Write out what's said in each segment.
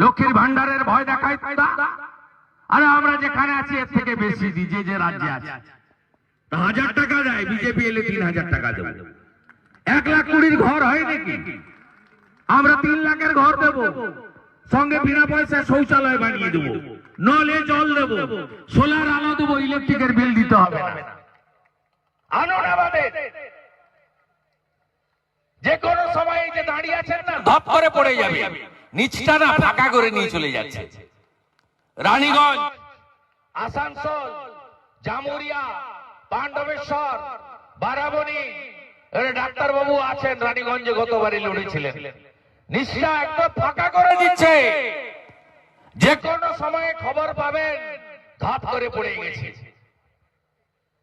লক্ষ্মীর ভান্ডারের ভয় দেখায় আরে আমরা যেখানে আছি, এর থেকে বেশি দিই যে যে রাজ্যে আছে। হাজার টাকা দেয়, বিজেপি এলে তিন হাজার টাকা দেবো। এক লাখ কুড়ির ঘর হয় নাকি? আমরা তিন লাখের ঘর দেব। সঙ্গে বিনা পয়সায় শৌচালয় বানিয়ে দেবো। নলে জল দেবো। সোলার আলো দেবো, ইলেকট্রিকের বিল দিতে হবে যে কোনো সময় যে দাঁড়িয়ে আছেন না, ধপ করে পড়ে যাবে। নিচটা না ফাঁকা করে নিয়ে চলে যাচ্ছে। রানীগঞ্জ, আসানসোল, জামুরিয়া, পাণ্ডবেশ্বর, বারাবণী ডাক্তার বাবু আছেন, রানীগঞ্জে গতবারই লড়েছিলেন। নিশ্চয় একদম ফাঁকা করে দিচ্ছে। যে কোনো সময়ে খবর পাবেন, ধাপ করে পড়ে গেছে।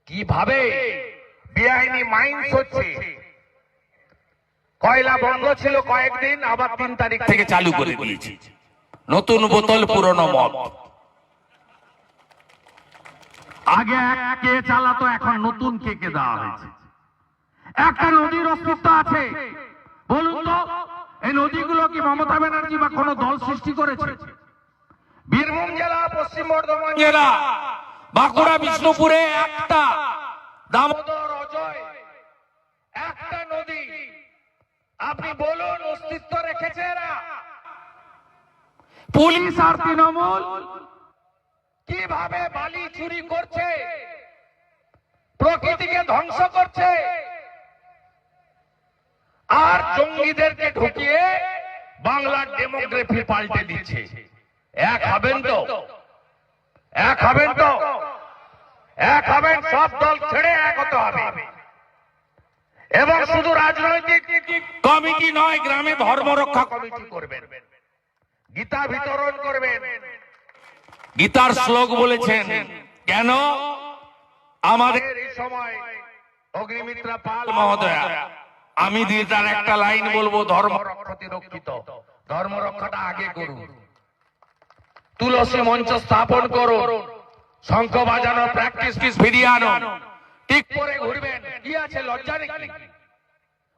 কীভাবে? বেআইনি মাইন্স হচ্ছে। কয়লা বন্ধ ছিল কয়েকদিন আবার তিন তারিখ থেকে চালু করে দিয়েছি। নতুন বোতল পুরনো মদ। আগে এক কে চালাতো এখন নতুন কে কে দেওয়া হয়েছে। একটা নদীর অস্তিত্ব আছে। বলুন তো এই নদীগুলো কি মমতা ব্যানার্জি বা কোনো দল সৃষ্টি করেছে? বীরভূম জেলা পশ্চিম বর্ধমান জেলা বাঁকুড়া বিষ্ণুপুরে একটা দামোদর অজয় একটা নদী আপনি বলুন অস্তিত্ব রেখেছে এরা। পুলিশ আর তৃণমূল? কীভাবে বালি চুরি করছে? প্রকৃতিকে ধ্বংস করছে? আর জঙ্গিদেরকে ঢুকিয়ে বাংলার ডেমোগ্রাফি পাল্টে দিচ্ছে। এক হবেন তো? এক হবেন তো? এক হবেন সব দল ছেড়ে এক হতে হবে। এবং শুধু রাজনৈতিক কমিটি নয় গ্রামে ধর্ম রক্ষা কমিটি করবেন। গীতা বিতরণ করবেন। গীতার শ্লোক বলেছেন কেন? আমাদের এই সময় অগ্নিমিত্রা পাল মহোদয়া আমি গীতার একটা লাইন বলব ধর্ম রক্ষতি রক্ষিত। ধর্ম রক্ষাটা আগে করুন। তুলসী মঞ্চ স্থাপন করুন। শঙ্খ বাজানো প্র্যাকটিস ফিরিয়ে আনুন। ঠিক করে ঘুরবেন। কি আছে? লজ্জা নাকি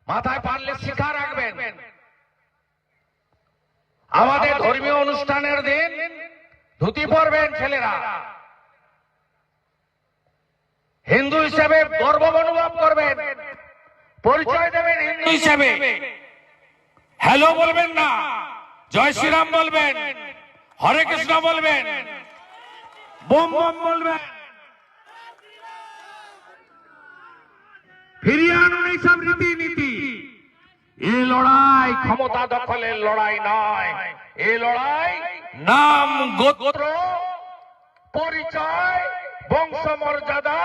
মাথায় পারলে শিখা রাখবেন। আমাদের ধর্মীয় অনুষ্ঠানের দিন ধুতি পরবেন ছেলেরা। হিন্দু হিসেবে গর্ব অনুভব করবেন। পরিচয় দেবেন হিন্দু হিসেবে। হ্যালো বলবেন না জয় শ্রীরাম বলবেন হরে কৃষ্ণ বলবেন বোম বোম বলবেন। ফিরিয়ে আনুন এইসব রীতিনীতি। এই লড়াই ক্ষমতা দখলের লড়াই নয়। এ লড়াই নাম, গোত্র, পরিচয় বংশ মর্যাদা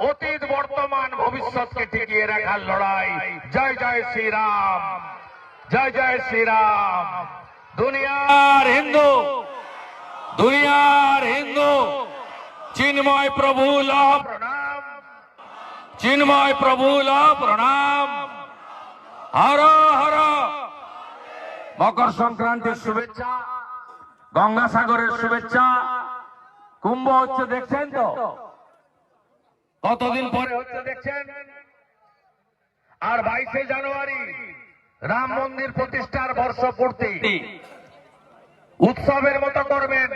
অতীত, বর্তমান, ভবিষ্যৎকে টিকিয়ে রাখার লড়াই। জয় জয় শ্রীরাম। জয় জয় শ্রীরাম। দুনিয়ার হিন্দু দুনিয়ার হিন্দু, চিন্ময় প্রভু লাভ প্রণাম। চিন্ময় প্রভু লাভ প্রণাম। হর হর। মকর সংক্রান্তির শুভেচ্ছা গঙ্গাসাগরের শুভেচ্ছা। কুম্ভ হচ্ছে দেখছেন তো? কতদিন পরে হচ্ছে দেখছেন? আর বাইশে জানুয়ারি রাম মন্দির প্রতিষ্ঠার বর্ষপূর্তি। উৎসবের মতো করবেন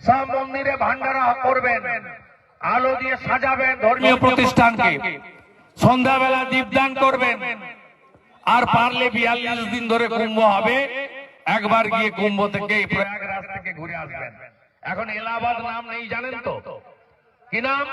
সব মন্দিরে ভান্ডারা করবেন আলো দিয়ে সাজাবেন ধর্মীয় ধর্মীয় প্রতিষ্ঠানকে। সন্ধ্যাবেলা দীপদান করবেন। আর পারলে বিয়াল্লিশ দিন ধরে কুম্ভ হবে। একবার গিয়ে কুম্ভ থেকে প্রয়াগরাজ থেকে ঘুরে আসবেন। এখন এলাহাবাদ নাম নেই, জানেন তো? কি নাম?